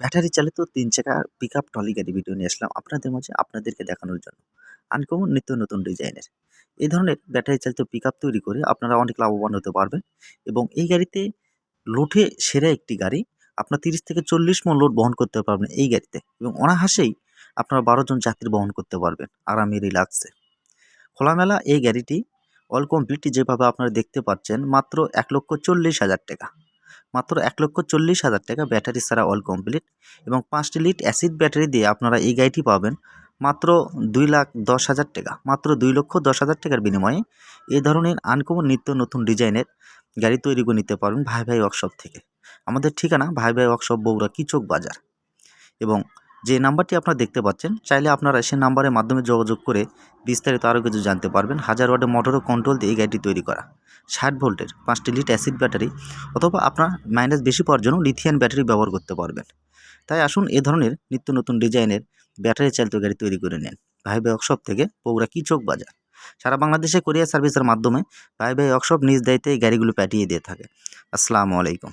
Battery চালিত তিন চাকা পিক আপ ট্রলি গাড়ি ভিডিও নিয়ে আসলাম আপনাদের মাঝে আপনাদেরকে দেখানোর জন্য। আনকমন নিত্য নতুন ডিজাইনের এই ধরনের ব্যাটারি চালিত পিক আপ তৈরি করে আপনারা অনেক লাভবান হতে পারবেন এবং এই গাড়িতে লোডে সেরা একটি গাড়ি আপনার তিরিশ থেকে চল্লিশ মন লোড বহন করতে পারবেন এই গাড়িতে এবং অনাহাসেই আপনারা বারো জন যাত্রী বহন করতে পারবেন আরামে রিলাক্সে খোলামেলা এই গাড়িটি অল কমপ্লিট যেভাবে আপনারা দেখতে পাচ্ছেন মাত্র এক লক্ষ চল্লিশ হাজার টাকা। মাত্র এক লক্ষ চল্লিশ হাজার টাকা ব্যাটারি ছাড়া অল কমপ্লিট এবং পাঁচটি লিট অ্যাসিড ব্যাটারি দিয়ে আপনারা এই গাড়িটি পাবেন মাত্র দুই লাখ দশ হাজার টাকা, মাত্র দুই লক্ষ দশ হাজার টাকার বিনিময়ে। এই ধরনের আনকমন নিত্য নতুন ডিজাইনের গাড়ি তৈরি করে নিতে পারবেন ভাই ভাই ওয়ার্কশপ থেকে। আমাদের ঠিকানা ভাই ভাই ওয়ার্কশপ বগুড়া কিচক বাজার এবং যে নাম্বারটি আপনারা দেখতে পাচ্ছেন, চাইলে আপনারা সে নাম্বারের মাধ্যমে যোগাযোগ করে বিস্তারিত আরও কিছু জানতে পারবেন। হাজার ওয়াটের মোটরও কন্ট্রোল দিয়ে এই গাড়িটি তৈরি করা। ষাট ভোল্টের পাঁচটি লিট অ্যাসিড ব্যাটারি অথবা আপনার মাইনাস বেশি পাওয়ার জন্য লিথিয়াম ব্যাটারি ব্যবহার করতে পারবেন। তাই আসুন এ ধরনের নিত্য নতুন ডিজাইনের ব্যাটারি চালিত গাড়ি তৈরি করে নেন। ভাই ভাই ওয়ার্কশপ থেকে বগুড়া চোখ বাজার। সারা বাংলাদেশে কোরিয়ার সার্ভিসের মাধ্যমে ভাই ভাই ওয়ার্কশপ নিজ দায়িত্বে এই গাড়িগুলো পাঠিয়ে দিয়ে থাকে। আসসালামু আলাইকুম।